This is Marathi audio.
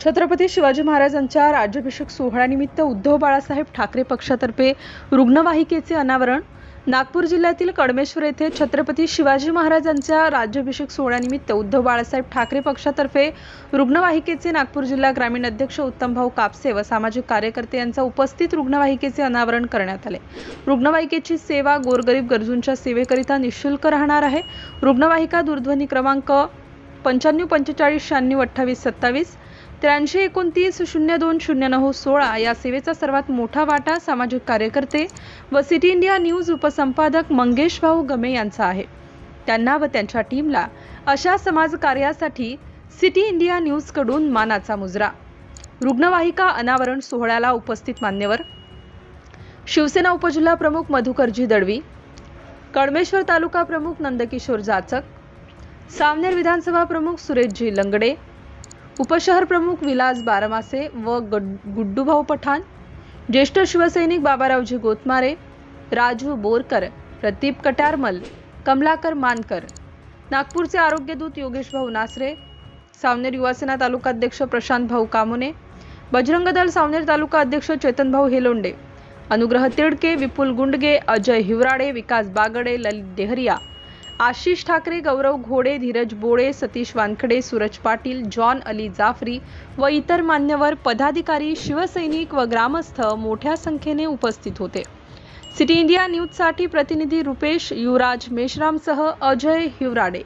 छत्रपती शिवाजी महाराजांच्या राज्याभिषेक सोहळ्यानिमित्त उद्धव बाळासाहेब ठाकरे पक्षातर्फे रुग्णवाहिकेचे अनावरण. नागपूर जिल्ह्यातील कडमेश्वर येथे छत्रपती शिवाजी महाराजांच्या राज्याभिषेक सोहळ्यानिमित्त उद्धव बाळासाहेब ठाकरे पक्षातर्फे रुग्णवाहिकेचे नागपूर जिल्हा ग्रामीण अध्यक्ष उत्तमभाऊ कापसे व सामाजिक कार्यकर्ते यांचा उपस्थित रुग्णवाहिकेचे अनावरण करण्यात आले. रुग्णवाहिकेची सेवा गोरगरीब गरजूंच्या सेवेकरिता निशुल्क राहणार आहे. रुग्णवाहिका दूरध्वनी क्रमांक पंच्याण्णव पंचेचाळीस शहाण्णव अठ्ठावीस सत्तावीस त्र्याऐंशी एकोणतीस शून्य दोन शून्य नऊ सोळा या सेवेचा सर्वात मोठा वाटा सामाजिक कार्यकर्ते व सिटी इंडिया न्यूज उपसंपादक मंगेश भाऊ गमे यांचा आहे. त्यांना व त्यांच्या टीमला अशा समाजकार्यासाठी सिटी इंडिया न्यूजकडून मानाचा मुजरा. रुग्णवाहिका अनावरण सोहळ्याला उपस्थित मान्यवर. शिवसेना उपजिल्हा प्रमुख मधुकरजी दळवी कडमेश्वर तालुका प्रमुख नंदकिशोर जाचक. सामनेर विधानसभा प्रमुख सुरेशजी लंगडे. उपशहर प्रमुख विलास बारमासे व गुड्डूभाऊ पठाण ज्येष्ठ शिवसैनिक बाबारावजी गोतमारे राजू बोरकर प्रदीप कटारमल कमलाकर मानकर नागपूरचे आरोग्यदूत योगेश भाऊ नासरे सावनेर युवासेना तालुका अध्यक्ष प्रशांत भाऊ कामोने बजरंग दल सावनेर तालुका अध्यक्ष चेतन भाऊ हेलोंडे अनुग्रह तिडके विपुल गुंडगे अजय हिवराडे विकास बागडे ललित देहरिया आशिष ठाकरे गौरव घोडे धीरज बोळे सतीश वानखडे सूरज पाटील जॉन अली जाफरी व इतर मान्यवर पदाधिकारी शिवसैनिक व ग्रामस्थ मोठ्या संख्येने उपस्थित होते. सिटी इंडिया न्यूजसाठी प्रतिनिधी रुपेश युवराज मेश्रामसह अजय हिवराडे.